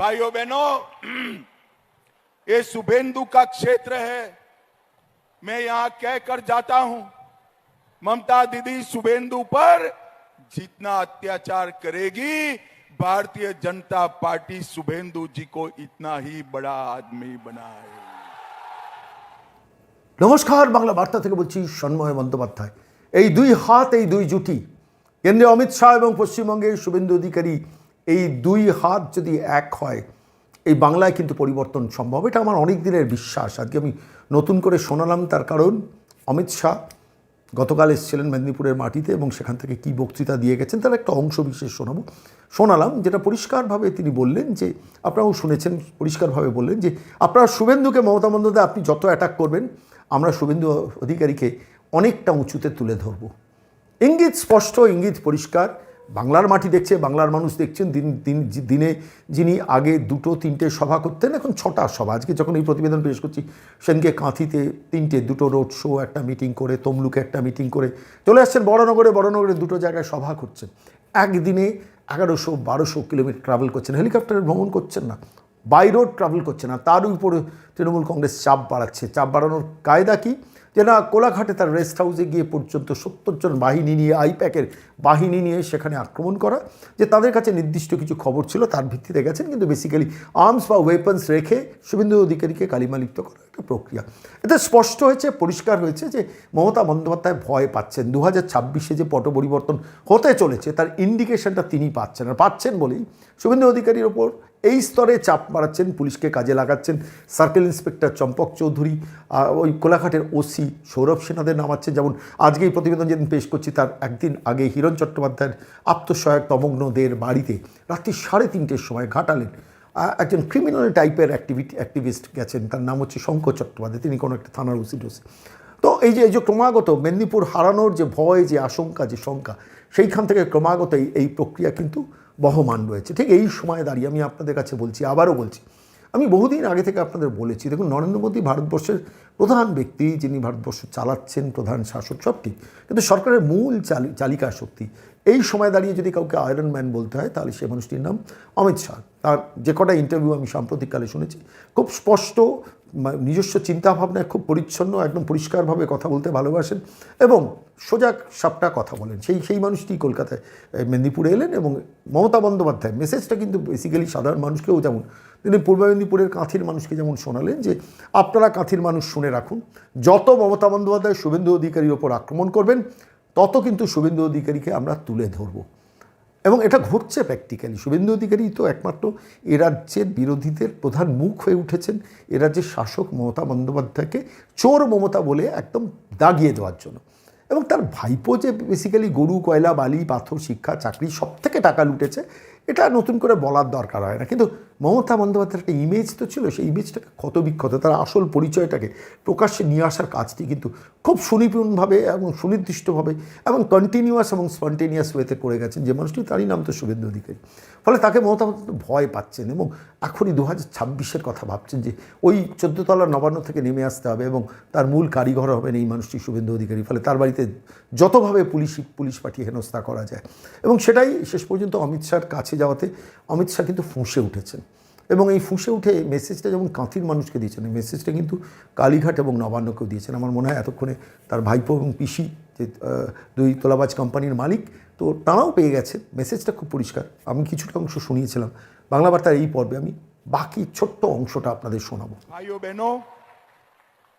भाइयों बहनों ये शुभेंदु का क्षेत्र है मैं यहां कहकर जाता हूं ममता दीदी शुभेंदु पर जितना अत्याचार करेगी भारतीय जनता पार्टी शुभेंदु जी को इतना ही बड़ा आदमी बनाए নমস্কার বাংলা বার্তা থেকে বলছি সন্ময় বন্দ্যোপাধ্যায় এই দুই হাত এই দুই জুটি কেন্দ্রে অমিত শাহ এবং পশ্চিমবঙ্গের শুভেন্দু অধিকারী এই দুই হাত যদি এক হয়, এই বাংলায় কিন্তু পরিবর্তন সম্ভব। এটা আমার অনেক দিনের বিশ্বাস। আজকে আমি নতুন করে শোনালাম তার কারণ। অমিত শাহ গতকাল এসেছিলেন মেদিনীপুরের মাটিতে এবং সেখান থেকে কী বক্তৃতা দিয়ে গেছেন তার একটা অংশ বিশেষ শোনাবো। শোনালাম যেটা পরিষ্কারভাবে তিনি বললেন যে, আপনারাও শুনেছেন, পরিষ্কারভাবে বললেন যে, আপনারা শুভেন্দুকে, মমতা বন্দ্যোপাধ্যায়, আপনি যত অ্যাটাক করবেন, আমরা শুভেন্দু অধিকারীকে অনেকটা উঁচুতে তুলে ধরবো। ইঙ্গিত স্পষ্ট, ইঙ্গিত পরিষ্কার। বাংলার মাটি দেখছে, বাংলার মানুষ দেখছেন, দিন দিন, দিনে যিনি আগে দুটো, তিনটে সভা করতেন, এখন ছটা সভা। আজকে যখন এই প্রতিবেদন পেশ করছি সেদিনকে কাঁথিতে তিনটে, দুটো রোড শো, একটা মিটিং করে, তমলুকে একটা মিটিং করে চলে আসছেন বড়নগরে বড়নগরে দুটো জায়গায় সভা করছেন। একদিনে এগারোশো, বারোশো কিলোমিটার ট্রাভেল করছেন হেলিকপ্টারে ভ্রমণ করছেন না বাই রোড ট্রাভেল করছে না, তার উপরে তৃণমূল কংগ্রেস চাপ বাড়াচ্ছে। চাপ বাড়ানোর কায়দা কি? যে না, কোলাঘাটে তার রেস্ট হাউসে গিয়ে পর্যন্ত সত্তর জন বাহিনী নিয়ে, আইপ্যাকের বাহিনী নিয়ে সেখানে আক্রমণ করা, যে তাদের কাছে নির্দিষ্ট কিছু খবর ছিল তার ভিত্তিতে গেছেন, কিন্তু বেসিক্যালি আর্মস বা ওয়েপন্স রেখে শুভেন্দু অধিকারীকে কালিমালিপ্ত করা একটা প্রক্রিয়া। এতে স্পষ্ট হয়েছে, পরিষ্কার হয়েছে যে মমতা বন্দ্যোপাধ্যায় ভয় পাচ্ছেন। দু হাজার ছাব্বিশে যে পট পরিবর্তন হতে চলেছে, তার ইন্ডিকেশনটা তিনি পাচ্ছেন। আর পাচ্ছেন বলেই শুভেন্দু অধিকারীর ওপর এই স্তরে চাপ বাড়াচ্ছেন, পুলিশকে কাজে লাগাচ্ছেন। সার্কেল ইন্সপেক্টর চম্পক চৌধুরী ওই কোলাঘাটের ওসি সৌরভ সেনাদের নামাচ্ছেন। যেমন আজকে এই প্রতিবেদন যেদিন পেশ করছি, তার একদিন আগে হিরণ চট্টোপাধ্যায়ের আত্মসহায়ক তমগ্নদের বাড়িতে রাত্রি সাড়ে তিনটের সময় ঘাটালেন। একজন ক্রিমিনাল টাইপের অ্যাক্টিভিটি অ্যাক্টিভিস্ট গেছেন। তার নাম হচ্ছে শঙ্কর চট্টোপাধ্যায়। তিনি কোনো একটা থানার ওসি টসি। তো এই যে এই যে ক্রমাগত মেদিনীপুর হারানোর যে ভয়, যে আশঙ্কা, যে শঙ্কা, সেইখান থেকে ক্রমাগত এই প্রক্রিয়া কিন্তু বহমান রয়েছে। ঠিক এই সময় দাঁড়িয়ে আমি আপনাদের কাছে বলছি, আবারও বলছি, আমি বহুদিন আগে থেকে আপনাদের বলেছি, দেখুন নরেন্দ্র মোদী ভারতবর্ষের প্রধান ব্যক্তি যিনি ভারতবর্ষ চালাচ্ছেন, প্রধান শাসক, সব ঠিক। কিন্তু সরকারের মূল চালি, চালিকা শক্তি, এই সময় দাঁড়িয়ে যদি কাউকে আয়রন ম্যান বলতে হয়, তাহলে সেই মানুষটির নাম অমিত শাহ। তার যে কটা ইন্টারভিউ আমি সাম্প্রতিককালে শুনেছি, খুব স্পষ্ট নিজস্ব চিন্তাভাবনায় খুব পরিচ্ছন্ন, একদম পরিষ্কারভাবে কথা বলতে ভালোবাসেন এবং সোজা সাপটা কথা বলেন। সেই সেই মানুষটি কলকাতায় মেদিনীপুরে এলেন এবং মমতা বন্দ্যোপাধ্যায়, মেসেজটা কিন্তু বেসিক্যালি সাধারণ মানুষকেও যেমন, তিনি পূর্ব মেদিনীপুরের কাঁথির মানুষকে যেমন শোনালেন যে, আপনারা কাঁথির মানুষ শুনে রাখুন। যত মমতা বন্দ্যোপাধ্যায় শুভেন্দু অধিকারীর ওপর আক্রমণ করবেন, তত কিন্তু শুভেন্দু অধিকারীকে আমরা তুলে ধরবো। এবং এটা ঘটছে প্র্যাকটিক্যালি। শুভেন্দু অধিকারী তো একমাত্র এ রাজ্যের বিরোধীদের প্রধান মুখ হয়ে উঠেছেন, এ রাজ্যের শাসক মমতা বন্দ্যোপাধ্যায়কে চোর মমতা বলে একদম দাগিয়ে দেওয়ার জন্য। এবং তার ভাইপো যে বেসিক্যালি গরু, কয়লা, বালি, পাথর, শিক্ষা, চাকরি সব থেকে টাকা লুটেছে, এটা নতুন করে বলার দরকার হয় না। কিন্তু মমতা বন্দ্যোপাধ্যায়ের একটা ইমেজ তো ছিল, সেই ইমেজটাকে ক্ষত বিক্ষত তার আসল পরিচয়টাকে প্রকাশ্যে নিয়ে আসার কাজটি কিন্তু খুব সুনিপুণভাবে এবং সুনির্দিষ্টভাবে এবং কন্টিনিউয়াস এবং স্পন্টেনিয়াস ওয়েতে করে গেছেন যে মানুষটি, তারই নাম তো শুভেন্দু অধিকারী। ফলে তাকে মমতা ভয় পাচ্ছেন এবং এখনই দু হাজার ছাব্বিশের কথা ভাবছেন যে ওই চোদ্দতলা নবান্ন থেকে নেমে আসতে হবে এবং তার মূল কারিগর হবেন এই মানুষটি শুভেন্দু অধিকারী। ফলে তার বাড়িতে যতভাবে পুলিশ পুলিশ পাঠিয়ে হেনস্থা করা যায়। এবং সেটাই শেষ পর্যন্ত অমিত শাহর কাছে যাওয়াতে অমিত শাহ কিন্তু ফুঁসে উঠেছেন। এবং এই ফুঁসে উঠে মেসেজটা যেমন কাঁথির মানুষকে দিয়েছেন, এই মেসেজটা কিন্তু কালীঘাট এবং নবান্নকেও দিয়েছেন। আমার মনে হয় এতক্ষণে তার ভাইপো এবং পিসি, যে দুই তোলাবাজ কোম্পানির মালিক তো তারাও পেয়ে গেছে মেসেজটা খুব পরিষ্কার আমি কিছুটা অংশ শুনিয়েছিলাম বাংলা বার্তার এই পর্বে আমি বাকি ছোট্ট অংশটা আপনাদের শোনাবো भाइयों बहनों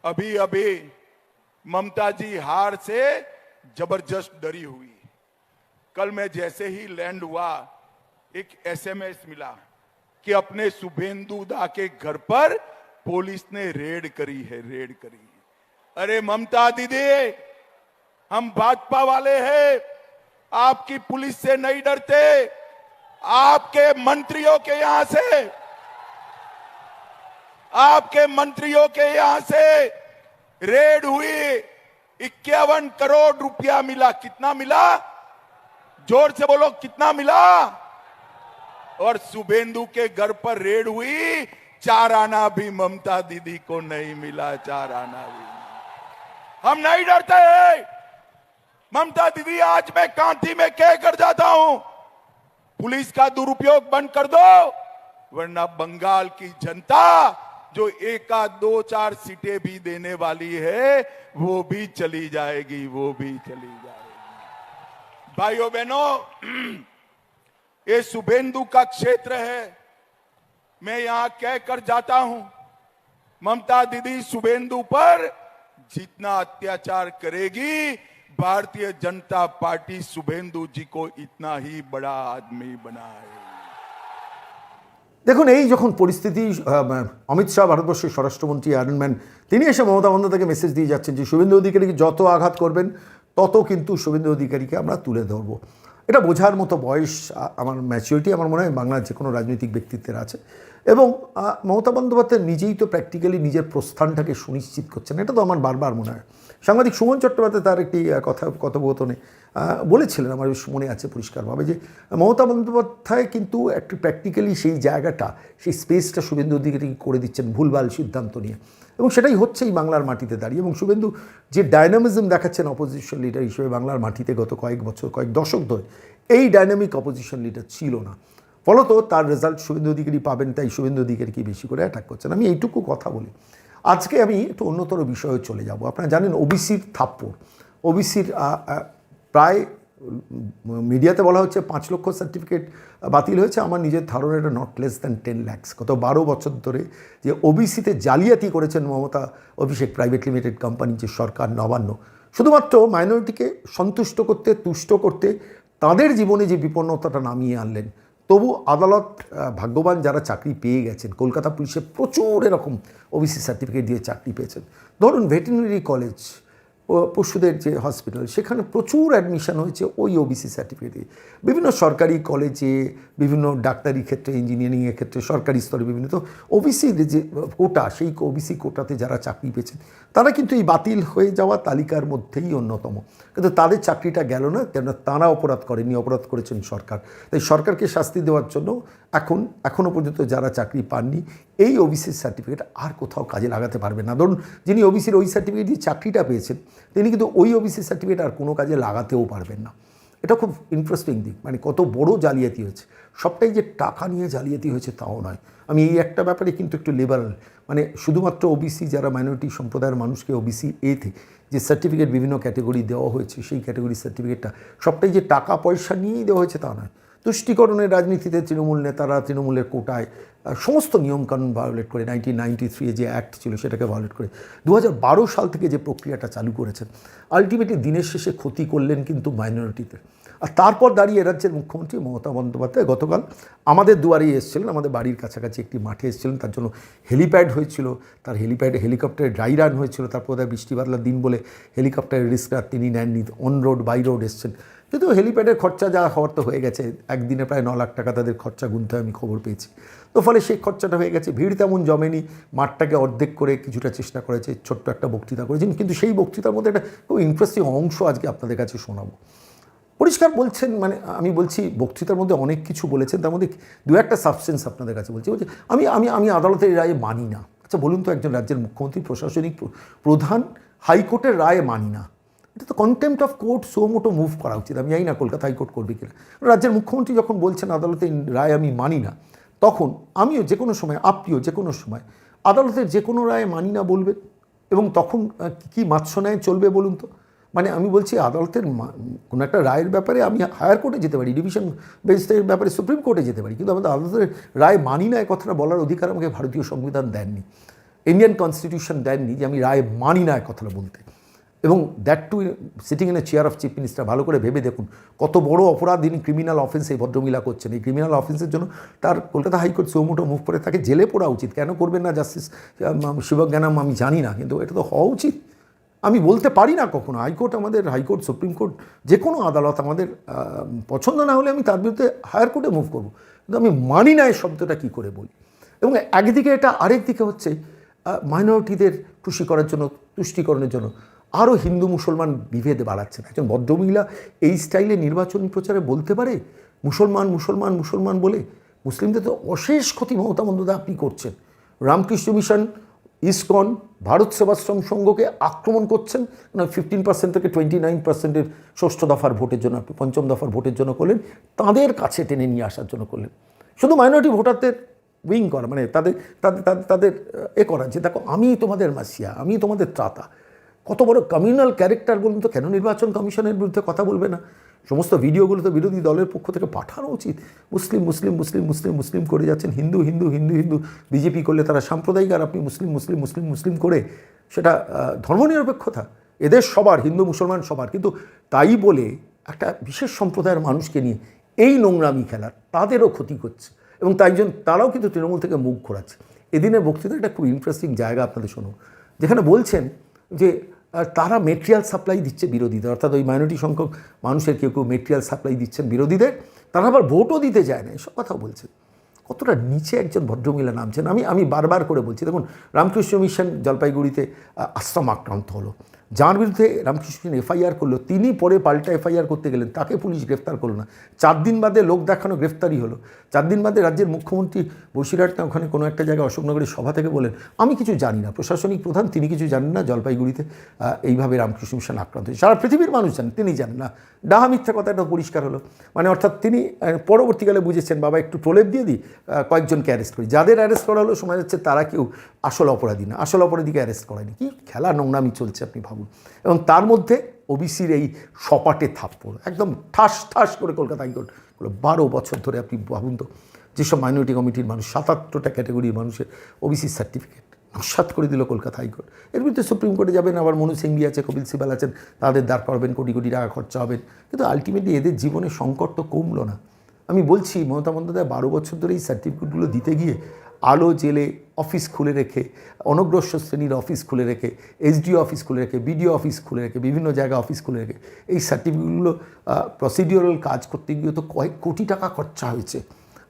अभी अभी ममता जी हार से जबरदस्त डरी हुई कल मैं जैसे ही लैंड हुआ एक एसएमएस मिला कि अपने शुभेंदु दा के घर पर पुलिस ने रेड करी है रेड करी है अरे ममता दीदी हम भाजपा वाले हैं आपकी पुलिस से नहीं डरते। आपके मंत्रियों के यहाँ से। आपके मंत्रियों के यहाँ से रेड हुई इक्यावन करोड़ रुपया मिला। कितना मिला? ज़ोर से बोलो, कितना मिला? और शुभेंदु के घर पर रेड हुई चार आना भी ममता दीदी को नहीं मिला चार आना भी। हम नहीं डरते। हैं ममता दीदी, आज मैं कांटी में कह कर जाता हूँ। पुलिस का दुरुपयोग बंद कर दो, वरना बंगाल की जनता, जो एका दो चार सीटें भी देने वाली है, वो भी चली जाएगी, वो भी चली जाएगी। भाइयों बहनों, ये शुभेंदु का क्षेत्र है। मैं यहाँ कहकर जाता हूँ, ममता दीदी शुभेंदु पर जितना अत्याचार करेगी भारतीय जनता पार्टी शुभेंदु जी को इतना ही बड़ा आदमी बनाए দেখুন এই যখন পরিস্থিতি আহ, অমিত শাহ ভারতবর্ষের স্বরাষ্ট্রমন্ত্রী আয়রন ম্যান তিনি এসে মমতা বন্দ্যোপাধ্যায়কে মেসেজ দিয়ে যাচ্ছেন যে শুভেন্দু অধিকারীকে যত আঘাত করবেন তত কিন্তু শুভেন্দু অধিকারীকে আমরা তুলে ধরবো এটা বোঝার মতো বয়স আ- আমার ম্যাচিউরিটি আমার মনে হয় বাংলার যে কোনো রাজনৈতিক ব্যক্তিত্বের আছে এবং আহ, মমতা বন্দ্যোপাধ্যায় নিজেই তো প্র্যাকটিক্যালি নিজের প্রস্থানটাকে সুনিশ্চিত করছেন এটা তো আমার বারবার মনে হয় সাংবাদিক সুমন চট্টোপাধ্যায় তার একটি কথা, কথোপকথনে বলেছিলেন, আমার বেশ মনে আছে পরিষ্কারভাবে, যে মমতা বন্দ্যোপাধ্যায় কিন্তু একটু প্র্যাকটিক্যালি সেই জায়গাটা, সেই স্পেসটা শুভেন্দু অধিকারী করে দিচ্ছেন ভুলভাল সিদ্ধান্ত নিয়ে। এবং সেটাই হচ্ছে এই বাংলার মাটিতে দাঁড়িয়ে। এবং শুভেন্দু যে ডায়নামিজম দেখাচ্ছেন অপোজিশন লিডার হিসেবে বাংলার মাটিতে গত কয়েক বছর, কয়েক দশক ধরে, এই ডাইনামিক অপোজিশন লিডার ছিল না। ফলত তার রেজাল্ট শুভেন্দু অধিকারী পাবেন, তাই শুভেন্দু অধিকারীকে বেশি করে অ্যাটাক করছেন। আমি এইটুকু কথা বলি। আজকে আমি একটু অন্যতর বিষয়ে চলে যাব। আপনারা জানেন ওবিসির থাপ্পড়। ওবিসির প্রায় মিডিয়াতে বলা হচ্ছে পাঁচ লক্ষ সার্টিফিকেট বাতিল হয়েছে। আমার নিজের ধারণা এটা not less than ten lakhs গত বারো বছর ধরে যে ওবিসিতে জালিয়াতি করেছেন Mamata, Abhishek private limited company যে সরকার নবান্ন। শুধুমাত্র মাইনরিটিকে সন্তুষ্ট করতে, তুষ্ট করতে তাদের জীবনে যে বিপন্নতাটা নামিয়ে আনলেন তবু আদালত ভাগ্যবান যারা চাকরি পেয়ে গেছেন, কলকাতা পুলিশে প্রচুর এরকম ওবিসি সার্টিফিকেট দিয়ে চাকরি পেয়েছেন। ধরুন ভেটেরিনারি কলেজ পশুদের যে হসপিটাল, সেখানে প্রচুর অ্যাডমিশন হয়েছে ওই ওবিসি সার্টিফিকেট দিয়ে। বিভিন্ন সরকারি কলেজে, বিভিন্ন ডাক্তারি ক্ষেত্রে ইঞ্জিনিয়ারিংয়ের ক্ষেত্রে, সরকারি স্তরে বিভিন্ন, তো ওবিসির যে কোটা, সেই ওবিসি কোটাতে যারা চাকরি পেয়েছেন, তারা কিন্তু এই বাতিল হয়ে যাওয়া তালিকার মধ্যেই অন্যতম। কিন্তু তাদের চাকরিটা গেল না, কেননা তারা অপরাধ করেনি অপরাধ করেছেন সরকার। তাই সরকারকে শাস্তি দেওয়ার জন্য এখন এখনও পর্যন্ত যারা চাকরি পাননি, এই ওবিসির সার্টিফিকেট আর কোথাও কাজে লাগাতে পারবেন না। ধরুন, যিনি ওবিসির ওই সার্টিফিকেট দিয়ে চাকরিটা পেয়েছেন, তিনি কিন্তু ওই ওবিসি সার্টিফিকেট আর কোনো কাজে লাগাতেও পারবেন না। এটা খুব ইন্টারেস্টিং দিক মানে কত বড় জালিয়াতি হয়েছে। সবটাই যে টাকা নিয়ে জালিয়াতি হয়েছে তাও নয়। আমি এই একটা ব্যাপারে কিন্তু একটু লিবারাল মানে শুধুমাত্র ওবিসি যারা মাইনরিটি সম্প্রদায়ের মানুষকে ওবিসি এতে যে সার্টিফিকেট বিভিন্ন ক্যাটেগরি দেওয়া হয়েছে, সেই ক্যাটেগরি সার্টিফিকেটটা সবটাই যে টাকা পয়সা নিয়েই দেওয়া হয়েছে তা নয়। তুষ্টিকরণের রাজনীতিতে তৃণমূল নেতারা তৃণমূলের কোটায় সমস্ত নিয়মকানুন ভায়োলেট করে নাইনটিন নাইনটি থ্রি যে অ্যাক্ট ছিল সেটাকে ভায়োলেট করে দু সাল থেকে যে প্রক্রিয়াটা চালু করেছেন আলটিমেটলি দিনের শেষে ক্ষতি করলেন কিন্তু মাইনরিটিতে আর তারপর দাঁড়িয়ে রাজ্যের মুখ্যমন্ত্রী মমতা বন্দ্যোপাধ্যায় গতকাল আমাদের দুয়ারেই এসেছিলেন, আমাদের বাড়ির কাছাকাছি একটি মাঠে এসেছিলেন, তার জন্য হেলিপ্যাড হয়েছিল, তার হেলিপ্যাডে, হেলিকপ্টারে ড্রাই রান হয়েছিল, তারপর বোধহয় বৃষ্টি বাদলার দিন বলে হেলিকপ্টারের রিস্কটা তিনি নেননি অন রোড বাই রোড এসছেন। কিন্তু হেলিপ্যাডের খরচা যা হওয়ার তো হয়ে গেছে, একদিনে প্রায় ন লাখ টাকা তাদের খরচা গুনতে আমি খবর পেয়েছি। তো ফলে সেই খরচাটা হয়ে গেছে, ভিড় তেমন জমেনি, মাঠটাকে অর্ধেক করে কিছুটা চেষ্টা করেছে, ছোট্ট একটা বক্তৃতা করেছেন, কিন্তু সেই বক্তৃতার মধ্যে একটা খুব ইন্টারেস্টিং অংশ আজকে আপনাদের কাছে শোনাবো। পরিষ্কার বলছেন মানে আমি বলছি বক্তৃতার মধ্যে অনেক কিছু বলেছেন, তার মধ্যে দু একটা সাবস্টেন্স আপনাদের কাছে বলছি। বলছি, আমি আমি আমি আদালতের রায়ে মানি না। আচ্ছা বলুন তো একজন রাজ্যের মুখ্যমন্ত্রী, প্রশাসনিক প্রধান, হাইকোর্টের রায়ে মানি না। এটা তো contempt of court suo motu move করা উচিত। আমি জানি না কলকাতা হাইকোর্ট করবে কিনা। রাজ্যের মুখ্যমন্ত্রী যখন বলছেন আদালতের রায় আমি মানি না, তখন আমিও যে কোনো সময়, আপনিও যে কোনো সময় আদালতের যে কোনো রায় মানি না বলবেন। এবং তখন কি মাৎসনায় চলবে বলুন তো? মানে আমি বলছি আদালতের কোনো একটা রায়ের ব্যাপারে আমি হায়ার কোর্টে যেতে পারি ডিভিশন বেঞ্চের ব্যাপারে সুপ্রিম কোর্টে যেতে পারি, কিন্তু আমাদের আদালতের রায় মানি না এ কথাটা বলার অধিকার আমাকে ভারতীয় সংবিধান দেননি ইন্ডিয়ান কনস্টিটিউশন দেননি যে আমি রায় মানি না এ কথাটা বলতে। এবং that too sitting in a chair of chief minister ভালো করে ভেবে দেখুন, কত বড় অপরাধ তিনি ক্রিমিনাল অফেন্স এই ভদ্রমিলা করছেন। এই ক্রিমিনাল অফেন্সের জন্য তার কলকাতা হাইকোর্ট সুমোটো মুভ করে তাকে জেলে পড়া উচিত। কেন করবেন না জাস্টিস শিবজ্ঞানাম আমি জানি না, কিন্তু এটা তো হওয়া উচিত। আমি বলতে পারি না কখনো, হাইকোর্ট আমাদের, হাইকোর্ট, সুপ্রিম কোর্ট, যে কোনো আদালত আমাদের পছন্দ না হলে আমি তার বিরুদ্ধে হায়ার কোর্টে মুভ করব। কিন্তু আমি মানি না এই শব্দটা কী করে বলি। এবং একদিকে এটা, আরেক দিকে হচ্ছে মাইনরিটিদের খুশি করার জন্য, তুষ্টিকরণের জন্য আরও হিন্দু মুসলমান বিভেদ বাড়াচ্ছেন। একজন ভদ্রমহিলা এই স্টাইলে নির্বাচনী প্রচারে বলতে পারে, মুসলমান মুসলমান মুসলমান বলে, মুসলিমদের তো অশেষ ক্ষতি মমতা বন্দ্যোপাধ্যায় আপনি করছেন। রামকৃষ্ণ মিশন ইসকন, ভারত সেবাশ্রম সংঘকে আক্রমণ করছেন। না ফিফটিন পার্সেন্ট থেকে টোয়েন্টি নাইন পার্সেন্টের ষষ্ঠ দফার ভোটের জন্য, পঞ্চম দফার ভোটের জন্য করলেন। তাদের কাছে টেনে নিয়ে আসার জন্য করলেন। শুধু মাইনরিটি ভোটারদের উইং করা মানে তাদের তাদের তাদের এ করা যে, দেখো, আমি তোমাদের মাসিয়া, আমি তোমাদের ত্রাতা। কত বড় কমিউনাল ক্যারেক্টার বলুন তো, কেন নির্বাচন কমিশনের বিরুদ্ধে কথা বলবে না? সমস্ত ভিডিওগুলো তো বিরোধী দলের পক্ষ থেকে পাঠানো উচিত। মুসলিম মুসলিম মুসলিম মুসলিম মুসলিম করে যাচ্ছেন। হিন্দু হিন্দু হিন্দু হিন্দু। বিজেপি করলে তারা সাম্প্রদায়িক আর আপনি মুসলিম মুসলিম মুসলিম মুসলিম করে, সেটা ধর্মনিরপেক্ষতা। এদের সবার, হিন্দু, মুসলমান সবার। কিন্তু তাই বলে একটা বিশেষ সম্প্রদায়ের মানুষকে নিয়ে এই নোংরামি খেলার তাদেরও ক্ষতি করছে। এবং তাই জন্য তারাও কিন্তু তৃণমূল থেকে মুখ ঘোরাচ্ছে। এদিনের বক্তৃতা একটা খুব ইন্টারেস্টিং জায়গা আপনাদের শোনো যেখানে বলছেন যে তারা মেটেরিয়াল সাপ্লাই দিচ্ছে বিরোধীদের, অর্থাৎ ওই মাইনরিটি সংখ্যক মানুষের কেউ কেউ মেটেরিয়াল সাপ্লাই দিচ্ছেন বিরোধীদের, তারা আবার ভোটও দিতে যায় না, এসব কথাও বলছে কতটা নিচে একজন ভদ্রমহিলা নামছেন, আমি আমি বারবার করে বলছি, দেখুন, রামকৃষ্ণ মিশন জলপাইগুড়িতে আশ্রম আক্রান্ত হলো। যার বিরুদ্ধে রামকৃষ্ণ এফআইআর করল, তিনি পরে পাল্টা এফআইআর করতে গেলেন, তাকে পুলিশ গ্রেফতার করল না। চার দিন বাদে লোক দেখানো গ্রেফতারি হলো। চার দিন বাদে রাজ্যের মুখ্যমন্ত্রী বসিরহাট না ওখানে কোনো একটা জায়গায় অশোকনগরের সভা থেকে বলেন, আমি কিছু জানি না, প্রশাসনিক প্রধান তিনি কিছু জানেন না, জলপাইগুড়িতে এইভাবে রামকৃষ্ণ মিশন আক্রান্ত হয়েছে। সারা পৃথিবীর মানুষ জানেন তিনি জানেন না। ডাহা মিথ্যা কথা কথাটা পরিষ্কার হলো। মানে অর্থাৎ তিনি পরবর্তীকালে বুঝেছেন, বাবা, একটু প্রলেপ দিয়ে দিই কয়েকজনকে অ্যারেস্ট করি। যাদের অ্যারেস্ট করা হলো, শোনা যাচ্ছে তারা কেউ আসল অপরাধী না, আসল অপরাধীকে অ্যারেস্ট করায়নি। কি খেলা নোংরামি চলছে আপনি ভাবুন। এবং তার মধ্যে ওবিসির এই সপাটে থাপ্পড়, একদম ঠাস ঠাস করে কলকাতা হাইকোর্ট বারো বছর ধরে আপনি ভাবুন তো, যেসব মাইনরিটি কমিটির মানুষ, সাতাত্তরটা ক্যাটাগরির মানুষের ওবিসি সার্টিফিকেট নস্বাত করে দিল কলকাতা হাইকোর্ট। এর বিরুদ্ধে সুপ্রিম কোর্টে যাবেন, আবার মনু সিংভি আছে, কপিল সিবাল আছেন, তাদের দাঁড় করবেন কোটি কোটি টাকা খরচা হবেন কিন্তু আলটিমেটলি এদের জীবনে সংকট তো কমলো না। আমি বলছি, মমতা বন্দ্যোপাধ্যায় বারো বছর ধরে এই সার্টিফিকেটগুলো দিতে গিয়ে আলো জেলে অফিস খুলে রেখে অনগ্রসর শ্রেণির অফিস খুলে রেখে এসডিও অফিস খুলে রেখে বিডিও অফিস খুলে রেখে, বিভিন্ন জায়গায় অফিস খুলে রেখে, এই সার্টিফিকেটগুলো প্রসিডিওরাল কাজ করতে গিয়ে তো কয়েক কোটি টাকা খরচা হয়েছে।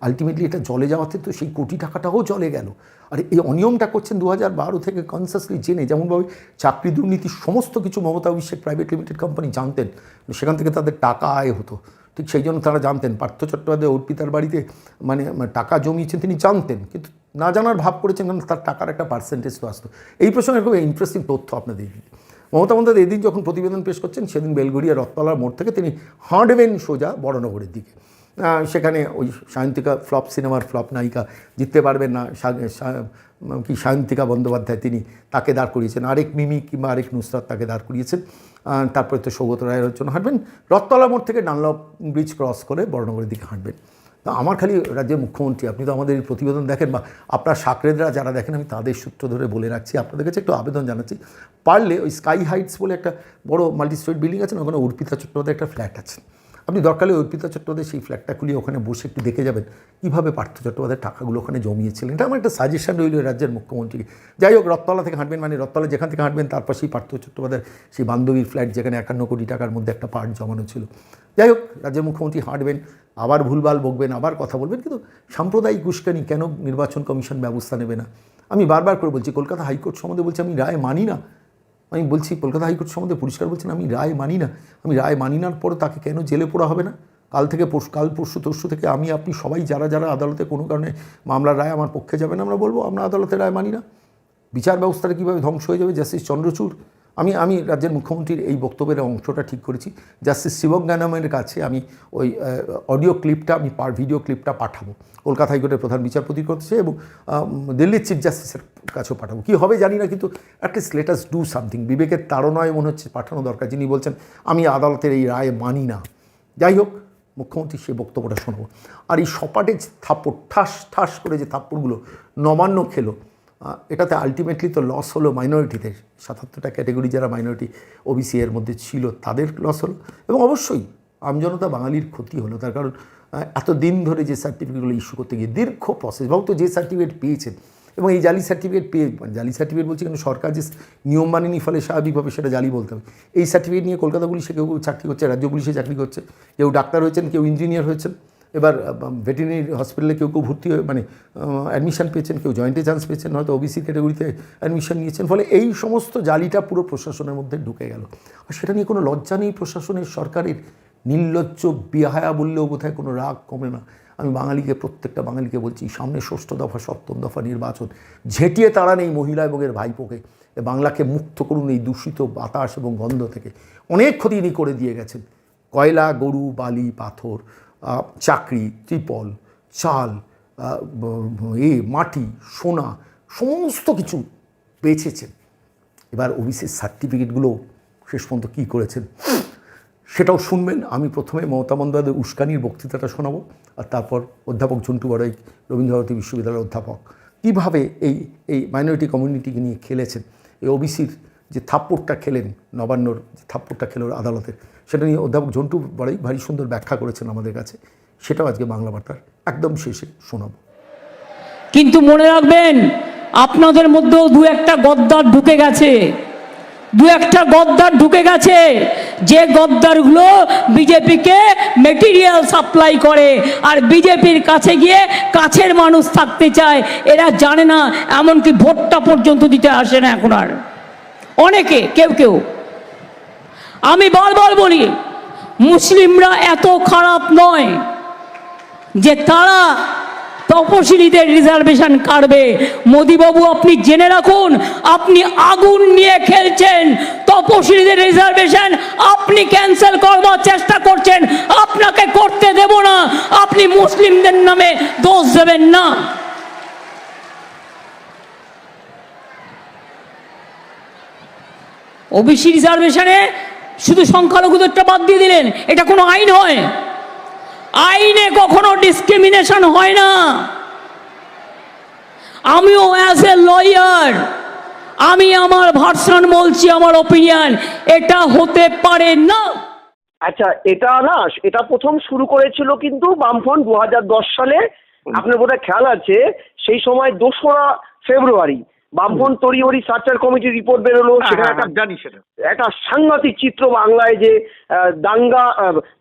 আলটিমেটলি এটা জলে যাওয়াতে তো সেই কোটি টাকাটাও জলে গেল। আর এই অনিয়মটা করছেন দু হাজার বারো থেকে কনসাসলি জেনে, যেমনভাবে চাকরি দুর্নীতির সমস্ত কিছু Mamata Abhishek private limited company জানতেন, সেখান থেকে তাদের টাকা আয় হতো। ঠিক সেই জন্য তারা জানতেন, পার্থ চট্টোপাধ্যায় অর্পিতার বাড়িতে মানে টাকা জমিয়েছেন, তিনি জানতেন, কিন্তু না জানার ভাব করেছেন কারণ তার টাকার একটা পার্সেন্টেজ তো আসতো। এই প্রসঙ্গে খুব ইন্টারেস্টিং তথ্য আপনাদের। মমতা বন্দ্যোপাধ্যায় এদিন যখন প্রতিবেদন পেশ করছেন, সেদিন বেলগুড়িয়া রথতলার মোড় থেকে তিনি হাঁটবেন সোজা বড়নগরের দিকে। সেখানে ওই সায়ন্তিকা ফ্লপ, সিনেমার ফ্লপ নায়িকা জিততে পারবেন না কি সায়ন্তিকা বন্দ্যোপাধ্যায় তিনি তাকে দাঁড় করিয়েছেন। আরেক মিমি কিংবা আরেক নুসরাত তাকে দাঁড় করিয়েছেন। তারপরে তো সৌগত রায়ের জন্য হাঁটবেন। রথতলা মোড় থেকে ডানলপ ব্রিজ ক্রস করে বড়নগরের দিকে হাঁটবেন। তা আমার খালি রাজ্যের মুখ্যমন্ত্রী, আপনি তো আমাদের এই প্রতিবেদন দেখেন বা আপনার সাকরেদরা যারা দেখেন, আমি তাদের সূত্র ধরে বলে রাখছি, আপনাদের কাছে একটু আবেদন জানাচ্ছি। পারলে ওই স্কাই হাইটস বলে একটা বড় মাল্টি স্টোরি বিল্ডিং আছে না, ওখানে অর্পিতা চট্টোপাধ্যায় একটা ফ্ল্যাট আছে। আপনি দরকারে অর্পিতা চট্টোপাধ্যায় সেই ফ্ল্যাটটা খুলিয়ে ওখানে বসে একটু দেখে যাবেন কীভাবে পার্থ চট্টোপাধ্যায় টাকাগুলো ওখানে জমিয়েছিলেন। এটা আমার একটা সাজেশন রইল রাজ্যের মুখ্যমন্ত্রীকে। যাই হোক, রথতলা থেকে হাঁটবেন মানে রথতলা যেখান থেকে হাঁটবেন তারপর সেই পার্থ চট্টোপাধ্যায়ের সেই বান্ধবীর ফ্ল্যাট যেখানে একান্ন কোটি টাকার মধ্যে একটা পার্ট জমানো ছিল। যাই হোক, রাজ্যের মুখ্যমন্ত্রী হাঁটবেন, আবার ভুলভাল বকবেন, আবার কথা বলবেন, কিন্তু সাম্প্রদায়িক উস্কানি কেন নির্বাচন কমিশন ব্যবস্থা নেবে না? আমি বারবার করে বলছি, কলকাতা হাইকোর্ট সম্বন্ধে বলছি, আমি রায় মানি না। আমি বলছি, কলকাতা হাইকোর্ট সম্বন্ধে পরিষ্কার বলছেন, আমি রায় মানি না। আমি রায় মানি নার পরে তাকে কেন জেলে পোড়া হবে না? কাল থেকে কাল পরশু, তরশু থেকে আমি, আপনি সবাই যারা যারা আদালতে কোনো কারণে মামলার রায় আমার পক্ষে যাবেন আমরা বলব, আমরা আদালতের রায় মানি না। বিচার ব্যবস্থাটা কীভাবে ধ্বংস হয়ে যাবে? জাস্টিস চন্দ্রচূড় আমি আমি রাজ্যের মুখ্যমন্ত্রীর এই বক্তব্যের অংশটা ঠিক করেছি। জাস্টিস শিবজ্ঞানমের কাছে আমি ওই অডিও ক্লিপটা, আমি পার ভিডিও ক্লিপটা পাঠাবো। কলকাতা হাইকোর্টের প্রধান বিচারপতির কাছে এবং দিল্লির চিফ জাস্টিসের কাছেও পাঠাবো। কী হবে জানি না, কিন্তু অ্যাটলিস্ট লেটাস ডু সামথিং বিবেকের তাড়নায় মনে হচ্ছে পাঠানো দরকার। যিনি বলছেন, আমি আদালতের এই রায় মানি না। যাই হোক, মুখ্যমন্ত্রী সে বক্তব্যটা শোনাবো। আর এই সপাটে যে থাপ্পড়, ঠাস ঠাস করে যে থাপ্পড়গুলো নবান্ন খেলো এটাতে আলটিমেটলি তো লস হলো মাইনরিটিদের সাতাত্তরটা ক্যাটেগরি যারা মাইনরিটি ওবিসি এর মধ্যে ছিল, তাদের লস হলো। এবং অবশ্যই আমজনতা বাঙালির ক্ষতি হলো, তার কারণ এত দিন ধরে যে সার্টিফিকেটগুলো ইস্যু করতে গিয়ে দীর্ঘ প্রসেস ভাব তো যে সার্টিফিকেট পেয়েছেন, এবং এই জালি সার্টিফিকেট পেয়ে মানে জালি সার্টিফিকেট বলছি কিন্তু সরকার যে নিয়ম মানেনি ফলে স্বাভাবিকভাবে সেটা জালি বলতে হবে। এই সার্টিফিকেট নিয়ে কলকাতা পুলিশে কেউ চাকরি করছে, রাজ্য পুলিশে চাকরি করছে, কেউ ডাক্তার হয়েছেন, কেউ ইঞ্জিনিয়ার হয়েছেন এবার ভেটেরিনারি হসপিটালে কেউ কেউ ভর্তি হয়ে মানে অ্যাডমিশন পেয়েছেন, কেউ জয়েন্টে চান্স পেয়েছেন, হয়তো ওবিসি ক্যাটাগরিতে অ্যাডমিশন নিয়েছেন, ফলে এই সমস্ত জালিটা পুরো প্রশাসনের মধ্যে ঢুকে গেল। আর সেটা নিয়ে কোনো লজ্জা নেই প্রশাসনের সরকারের। নির্লজ্জ, বিহায়া বললেও বোধহয় কোনো রাগ কমে না। আমি বাঙালিকে, প্রত্যেকটা বাঙালিকে বলছি, সামনে ষষ্ঠ দফা, সপ্তম দফা নির্বাচন, ঝেঁটিয়ে তাড়ান এই মহিলা এবং এর ভাইপোকে। বাংলাকে মুক্ত করুন এই দূষিত বাতাস এবং গন্ধ থেকে। অনেক ক্ষতি করে দিয়ে গেছেন। কয়লা, গরু, বালি, পাথর চাকরি, ত্রিপল, চাল এ, মাটি, সোনা, সমস্ত কিছু বেচেছেন এবার ওবিসির সার্টিফিকেটগুলো শেষ পর্যন্ত কী করেছেন, সেটাও শুনবেন। আমি প্রথমে মমতা বন্দ্যোপাধ্যায়ের উস্কানির বক্তৃতাটা শোনাবো, আর তারপর অধ্যাপক ঝন্টু বড়াই, রবীন্দ্রভারতী বিশ্ববিদ্যালয়ের অধ্যাপক। কীভাবে এই এই মাইনরিটি কমিউনিটিকে নিয়ে খেলেছেন, এই ওবিসির যে থাপ্পড়টা খেলেন নবান্নর, যে থাপ্পড়টা খেলো আদালতে, সেটা নিয়ে অধ্যাপক ঝন্টু বড়াই ভারী সুন্দর ব্যাখ্যা করেছেন আমাদের কাছে। সেটাও আজকে বাংলা বার্তার একদম শেষে শোনাবো। কিন্তু মনে রাখবেন, আপনাদের মধ্যেও দু একটা গদ্দার ঢুকে গেছে। দু একটা গদ্দার ঢুকে গেছে। যে গদ্দারগুলো বিজেপিকে মেটেরিয়াল সাপ্লাই করে, আর বিজেপির কাছে গিয়ে কাছের মানুষ থাকতে চায়, এরা জানে না, এমনকি ভোটটা পর্যন্ত দিতে আসে না এখন আর। অনেকে, কেউ কেউ। আমি বারবার বলি মুসলিমরা এত খারাপ নয় যে তারা তপশিলীদের রিজার্ভেশন কাটবে। মোদিবাবু, আপনি জেনে রাখুন, আপনি আগুন নিয়ে খেলছেন, তপশিলীদের রিজার্ভেশন আপনি ক্যান্সেল করবার চেষ্টা করছেন, আপনাকে করতে দেব না, আপনি মুসলিমদের নামে দোষ দেবেন না। ওবিসি রিজার্ভেশনে শুধু সংখ্যালঘুদেরটা বাদ দিয়ে দিলেন এটা কোনো আইন হয়? আইনে কখনো ডিসক্রিমিনেশন হয় না। আমিও অ্যাজ এ লয়ার আমি আমার ভার্সন বলছি আমার ওপিনিয়ন এটা হতে পারে না। আচ্ছা এটা না এটা প্রথম শুরু করেছিল কিন্তু বামফ্রন্ট দু হাজার দশ সালে। আপনার বোধহয় খেয়াল আছে সেই সময় দোসরা ফেব্রুয়ারি বামফ্রন্ট তড়িহরি সার্চার কমিটির রিপোর্ট বেরোলো একটা হ্যাঁ, জানি সেটা। একটা সাংঘাতিক চিত্র বাংলায় যে দাঙ্গা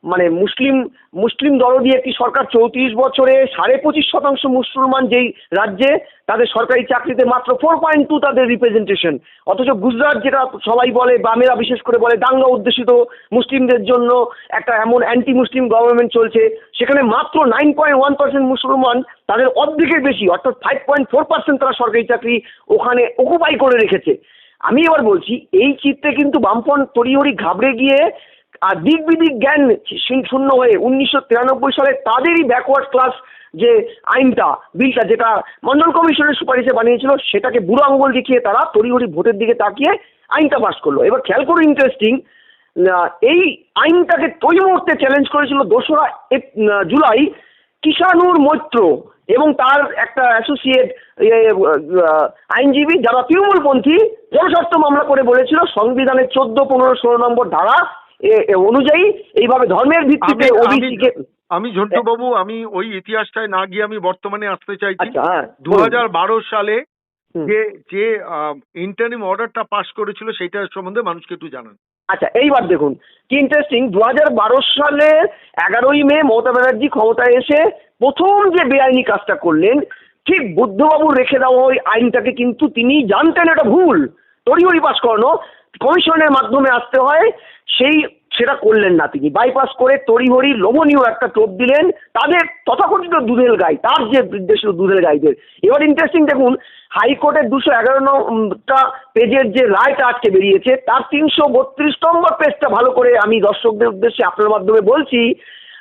মানে মুসলিম মুসলিম দরদি একটি সরকার চৌত্রিশ বছরে সাড়ে পঁচিশ শতাংশ মুসলমান যেই রাজ্যে তাদের সরকারি চাকরিতে মাত্র ফোর পয়েন্ট টু তাদের রিপ্রেজেন্টেশন অথচ গুজরাট যেটা সবাই বলে বামেরা বিশেষ করে বলে দাঙ্গা উদ্দেশিত মুসলিমদের জন্য একটা এমন অ্যান্টি মুসলিম গভর্নমেন্ট চলছে সেখানে মাত্র নাইন পয়েন্ট ওয়ান পার্সেন্ট মুসলমান তাদের অর্ধেকের বেশি, অর্থাৎ ফাইভ পয়েন্ট ফোর পার্সেন্ট তারা সরকারি চাকরি ওখানে অকুপাই করে রেখেছে। আমি এবার বলছি, এই চিত্রে কিন্তু বামফ্রন্ট তড়িহড়ি ঘাবড়ে গিয়ে, আর দিক বিদিক জ্ঞান শূন্য- হয়ে উনিশশো তিরানব্বই সালে তাদেরই ব্যাকওয়ার্ড ক্লাস যে আইনটা বিলটা যেটা মন্ডল কমিশনের সুপারিশে বানিয়েছিল, সেটাকে বুড়ো আঙ্গুল দেখিয়ে তারা তড়িঘড়ি ভোটের দিকে তাকিয়ে আইনটা পাস করল। এবার খেয়াল করুন ইন্টারেস্টিং এই আইনটাকে ওই মুহূর্তে চ্যালেঞ্জ করেছিল দোসরা জুলাই কিষানুর মৈত্র। এবং তার একটা অ্যাসোসিয়েট আইনজীবী যারা তৃণমূলপন্থী জনস্বার্থ মামলা করে বলেছিল সংবিধানের চোদ্দ পনেরো ষোলো নম্বর ধারা অনুযায়ী এইভাবে ধর্মের ভিত্তিতে আমি- ওবিসিকে আমি ঝন্টু বাবু আমি ওই ইতিহাসটায় না গিয়ে আমি বর্তমানে আসতে চাইছি। আচ্ছা হ্যাঁ দু সালে যে যে ইন্টারিম অর্ডারটা পাশ করেছিল সেইটার সম্বন্ধে মানুষকে একটু জানান। আচ্ছা এইবার দেখুন। কি ইন্টারেস্টিং দু হাজার বারো সালের এগারোই মে মমতা ব্যানার্জি ক্ষমতায় এসে প্রথম যে বেআইনি কাজটা করলেন, ঠিক বুদ্ধবাবু রেখে দেওয়া ওই আইনটাকে কিন্তু তিনি জানতেন, এটা ভুল। তড়িঘড়ি পাস করানো। কমিশনের মাধ্যমে আসতে হয় সেই সেটা করলেন না তিনি। বাইপাস করে তড়িঘড়ি লোভনীয় একটা টোপ দিলেন তাদের তথাকথিত দুধেল গাই তার যে বিদ্বেষ দুধেল গাইদের। এবার ইন্টারেস্টিং দেখুন হাইকোর্টের দুশো এগারো নম্বরটা পেজের যে রায়টা আজকে বেরিয়েছে তার তিনশো বত্রিশ নম্বর পেজটা ভালো করে আমি দর্শকদের উদ্দেশ্যে আপনার মাধ্যমে বলছি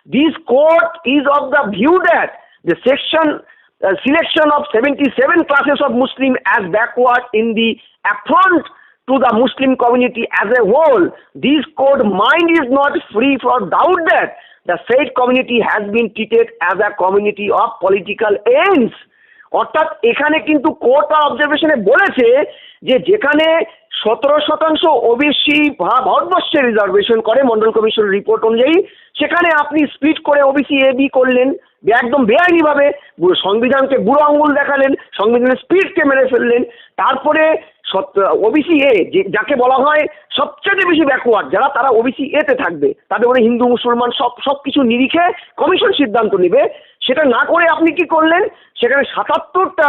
this court is of the view that the section uh, selection of 77 classes of Muslim as backward in the affront to the Muslim community as a whole. This court mind is not free from doubt that the said community has been treated as a community of political ends. অর্থাৎ এখানে কিন্তু court অবজারভেশনে বলেছে যে যেখানে সতেরো শতাংশ OBC ভারতবর্ষে reservation করে, মন্ডল কমিশনের রিপোর্ট অনুযায়ী, সেখানে আপনি স্প্লিট করে ওবিসি এ বি করলেন একদম বেআইনিভাবে সংবিধানকে বুড়ো আঙ্গুল দেখালেন, সংবিধানের স্পিডকে মেরে ফেললেন তারপরে ওবিসি এ যাকে বলা হয় সবচেয়ে বেশি ব্যাকওয়ার্ড যারা, তারা ওবিসি এতে থাকবে। তাদের মানে হিন্দু, মুসলমান, সব সব কিছু নিরিখে কমিশন সিদ্ধান্ত নেবে। সেটা না করে আপনি কি করলেন? সেখানে সাতাত্তরটা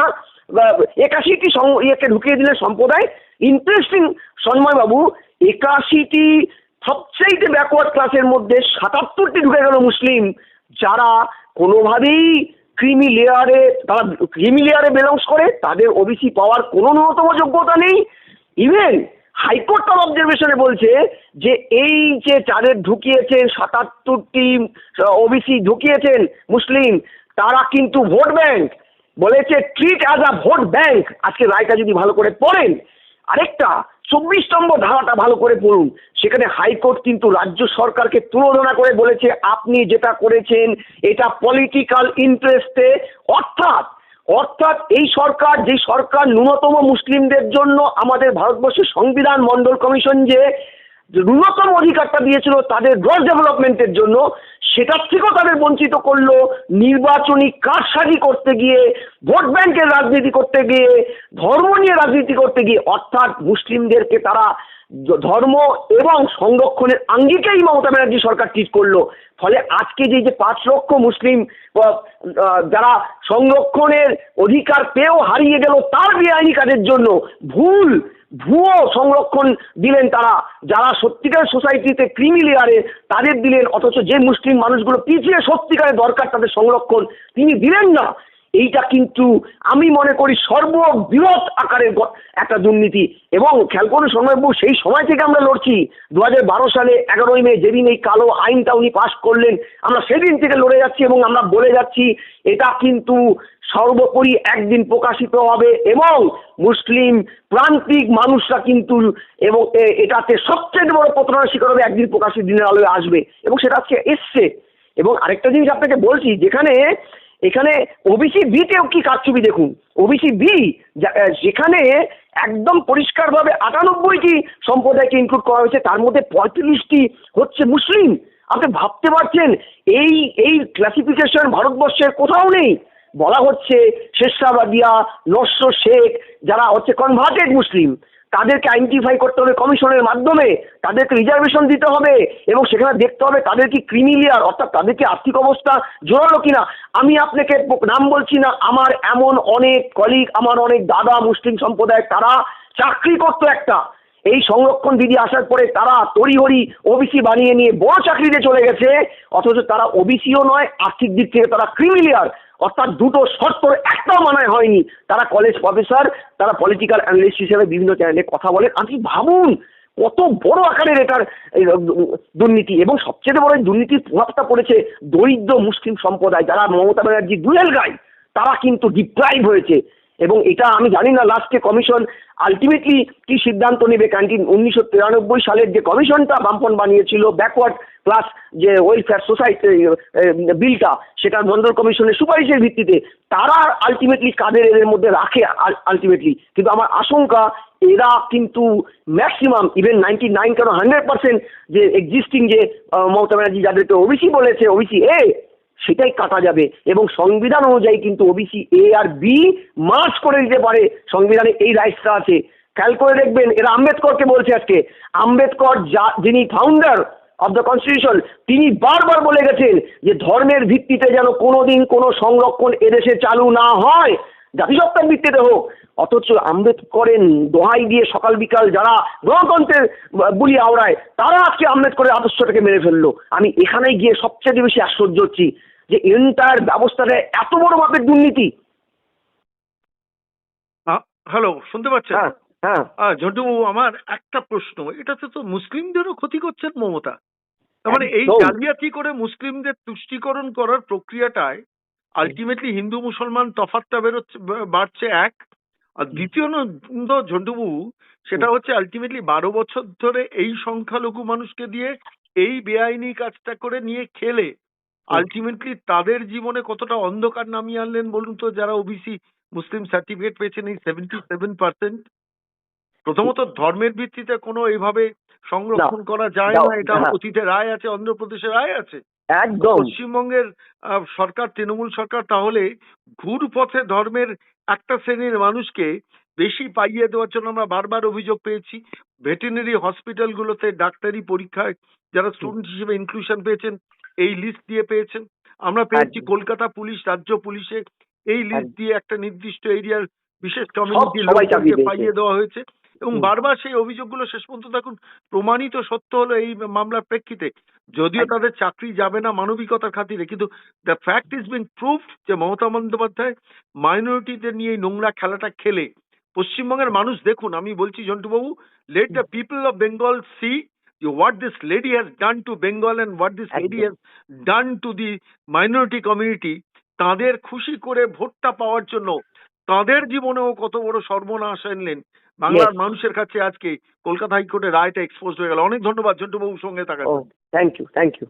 একাশিটি ইয়েকে ঢুকিয়ে দিলেন সম্প্রদায়। ইন্টারেস্টিং সন্ময়বাবু একাশিটি সবচেয়ে ব্যাকওয়ার্ড ক্লাসের মধ্যে সাতাত্তরটি ঢুকে গেল মুসলিম। যারা কোনোভাবেই ক্রিমি লেয়ারে তারা ক্রিমি লেয়ারে বিলংস করে, তাদের ওবিসি পাওয়ার কোনো ন্যূনতম যোগ্যতা নেই। ইভেন হাইকোর্ট তার অবজারভেশনে বলছে যে এই যে যাদের ঢুকিয়েছেন সাতাত্তরটি ওবিসি ঢুকিয়েছেন মুসলিম, তারা কিন্তু ভোট ব্যাংক বলেছে treat as a vote bank. আজকে রায়টা যদি ভালো করে পড়েন আরেকটা, চব্বিশ নম্বর ধারাটা ভালো করে পড়ুন। সেখানে হাইকোর্ট কিন্তু রাজ্য সরকারকে তুলনা করে বলেছে, আপনি যেটা করেছেন, এটা পলিটিক্যাল ইন্টারেস্টে অর্থাৎ অর্থাৎ এই সরকার, যে সরকার ন্যূনতম মুসলিমদের জন্য আমাদের ভারতবর্ষের সংবিধান মন্ডল কমিশন যে ন্যূনতম অধিকারটা দিয়েছিল তাদের গ্রস ডেভেলপমেন্টের জন্য সেটার থেকেও তাদের বঞ্চিত করল। নির্বাচনী কারসাজি করতে গিয়ে, ভোট ব্যাংকের রাজনীতি করতে গিয়ে, ধর্ম নিয়ে রাজনীতি করতে গিয়ে, অর্থাৎ মুসলিমদেরকে তারা ধর্ম এবং সংরক্ষণের আঙ্গিকেই মমতা ব্যানার্জি সরকার ঠিক করল। ফলে আজকে যে যে পাঁচ লক্ষ মুসলিম যারা সংরক্ষণের অধিকার পেয়েও হারিয়ে গেল তার বেআইনি কাজের জন্য ভুল, ভুয়ো সংরক্ষণ দিলেন তারা। যারা সত্যিকার সোসাইটিতে ক্রিমি লেয়ারে তাদের দিলেন, অথচ যে মুসলিম মানুষগুলো পিছিয়ে সত্যিকারের দরকার তাদের সংরক্ষণ, তিনি দিলেন না। এইটা কিন্তু আমি মনে করি সর্ববৃহৎ আকারের একটা দুর্নীতি। এবং খেয়াল করুন সেই সময় থেকে আমরা লড়ছি। দু সালে এগারোই মে, যেদিন এই কালো আইনটা উনি পাশ করলেন, আমরা সেদিন থেকে লড়ে যাচ্ছি এবং আমরা বলে যাচ্ছি, এটা কিন্তু সর্বোপরি একদিন প্রকাশিত হবে এবং মুসলিম প্রান্তিক মানুষরা কিন্তু এবং এটাতে সবচেয়ে বড় প্রতারণার শিকার হবে একদিন প্রকাশিত দিনের আলোয় আসবে। এবং সেটা আজকে এসছে। এবং আরেকটা জিনিস আপনাকে বলছি, যেখানে এখানে ওবিসি বিতেও কি কারচুপি দেখুন। ওবিসি বি যেখানে একদম পরিষ্কারভাবে আটানব্বইটি সম্প্রদায়কে ইনক্লুড করা হয়েছে, তার মধ্যে পঁয়ত্রিশটি হচ্ছে মুসলিম। আপনি ভাবতে পারছেন, এই এই ক্লাসিফিকেশন ভারতবর্ষের কোথাও নেই। বলা হচ্ছে শেরশাবাদিয়া নস্য শেখ, যারা হচ্ছে কনভার্টেড মুসলিম। তাদেরকে আইডেন্টিফাই করতে হবে কমিশনের মাধ্যমে, তাদেরকে রিজার্ভেশন দিতে হবে এবং সেখানে দেখতে হবে তাদের কি ক্রিমিলিয়ার অর্থাৎ তাদের কি আর্থিক অবস্থা জোরালো কিনা। আমি আপনাকে নাম বলছি না, আমার এমন অনেক কলিগ আমার অনেক দাদা মুসলিম সম্প্রদায় তারা চাকরি করতো একটা। এই সংরক্ষণ বিধি আসার পরে তারা তড়িহড়ি ওবিসি বানিয়ে নিয়ে বড় চাকরিতে চলে গেছে, অথচ তারা ওবিসিও নয়, আর্থিক দিক থেকে তারা ক্রিমিলিয়ার অর্থাৎ দুটো শর্ত একটাও মানায় হয়নি। তারা কলেজ প্রফেসর তারা পলিটিক্যাল অ্যানালিস্ট হিসেবে বিভিন্ন চ্যানেলে কথা বলেন। আপনি ভাবুন, কত বড় আকারের এটার দুর্নীতি। এবং সবচেয়ে বড় দুর্নীতির প্রভাবটা পড়েছে দরিদ্র মুসলিম সম্প্রদায়। যারা মমতা ব্যানার্জি দুয়েল গাই তারা কিন্তু ডিপ্রাইভ হয়েছে। এবং এটা আমি জানি না লাস্টে কমিশন আলটিমেটলি কি সিদ্ধান্ত নেবে ক্যান্টিন উনিশশো তিরানব্বই সালের যে কমিশনটা বামপন বানিয়েছিল ব্যাকওয়ার্ড ক্লাস যে ওয়েলফেয়ার সোসাইটি বিলটা সেটা মন্ডল কমিশনের সুপারিশের ভিত্তিতে তারা আলটিমেটলি কাদের এদের মধ্যে রাখে আলটিমেটলি কিন্তু আমার আশঙ্কা, এরা কিন্তু ম্যাক্সিমাম ইভেন নাইনটি নাইন কেন হান্ড্রেড পার্সেন্ট যে এক্সিস্টিং যে মমতা ব্যানার্জি যাদেরকে ওবিসি বলেছে ওবিসি এ সেটাই কাটা যাবে। এবং সংবিধান অনুযায়ী কিন্তু ওবিসি এ আর বি মার্চ করে দিতে পারে। সংবিধানে এই রাইটসটা আছে। খেয়াল করে দেখবেন, এরা আম্বেদকরকে বলছে আজকে। আম্বেদকর যা, যিনি ফাউন্ডার অব দ্য কনস্টিটিউশন তিনি বারবার বলে গেছেন যে ধর্মের ভিত্তিতে যেন কোনোদিন কোনো সংরক্ষণ এদেশে চালু না হয়। জাতিসত্তার ভিত্তিতে হোক। অথচ আম্বেদকরের দোহাই দিয়ে সকাল বিকাল যারা গণতন্ত্রের বুলি আওড়ায়, তারা আজকে আম্বেদকরের আদর্শটাকে মেরে ফেলল। আমি এখানেই গিয়ে সবচেয়ে বেশি আশ্চর্য হচ্ছি। যে এন্টায়ার ব্যবস্থাটা এত বড় মাপের দুর্নীতি। হ্যালো শুনতে পাচ্ছেন? হ্যাঁ হ্যাঁ। আহ, ঝন্টু বাবু, আমার একটা প্রশ্ন এটাতে তো মুসলিমদেরও ক্ষতি করছেন মমতা। মানে এই জালিয়াতি করে মুসলিমদের তুষ্টিকরণ করার প্রক্রিয়াটায় আলটিমেটলি হিন্দু মুসলমান তফাতটা বেরোচ্ছে বাড়ছে এক। আর দ্বিতীয় ঝন্টুবাবু সেটা হচ্ছে আলটিমেটলি বারো বছর ধরে এই সংখ্যালঘু মানুষকে দিয়ে এই বেআইনি কাজটা করে নিয়ে খেলে। আলটিমেটলি তাদের জীবনে কতটা অন্ধকার নামিয়ে আনলেন বলুন তো যারা ওবিসি মুসলিম সার্টিফিকেট পেয়েছেন এই সেভেন্টি সেভেন পার্সেন্ট প্রথমত ধর্মের ভিত্তিতে কোনো এইভাবে সংরক্ষণ করা যায় না এটা হ্যাঁ। অতীতে রায় আছে অন্ধ্রপ্রদেশে রায় আছে। একদম। পশ্চিমবঙ্গের আহ, সরকার তৃণমূল সরকার তাহলে ঘুর পথে ধর্মের একটা শ্রেণির মানুষকে বেশি পাইয়ে দেওয়ার জন্য আমরা বারবার অভিযোগ পেয়েছি। ভেটেরিনারি হসপিটালগুলোতে ডাক্তারি পরীক্ষায় যারা স্টুডেন্ট হিসেবে ইনক্লুশন পেয়েছেন এই লিস্ট দিয়ে পেয়েছেন। আমরা পেয়েছি কলকাতা পুলিশ রাজ্য পুলিশে। এই লিস্ট দিয়ে একটা নির্দিষ্ট এরিয়ার বিশেষ কমিউনিটি লোকজনকে পাইয়ে দেওয়া হয়েছে এবং বারবার সেই অভিযোগগুলো শেষ পর্যন্ত দেখুন প্রমাণিত সত্য হলো এই মামলার প্রেক্ষিতে। যদিও তাদের চাকরি যাবে না মানবিকতার খাতিরে কিন্তু the fact is been proof যে মমতা বন্দ্যোপাধ্যায় মাইনরিটিদের নিয়ে এই নোংরা খেলাটা খেলে। পশ্চিমবঙ্গের মানুষ দেখুন আমি বলছি জন্টুবাবু let the people of Bengal see what this lady has done to Bengal and what this lady has done to the minority community তাদের খুশি করে ভোটটা পাওয়ার জন্য তাদের জীবনেও কত বড় সর্বনাশ আনলেন বাংলার. মানুষের কাছে আজকে কলকাতা হাইকোর্টের রায়টা এক্সপোজ হয়ে গেল অনেক ধন্যবাদ ঝন্টু বাবুর সঙ্গে থাকার। Thank you thank you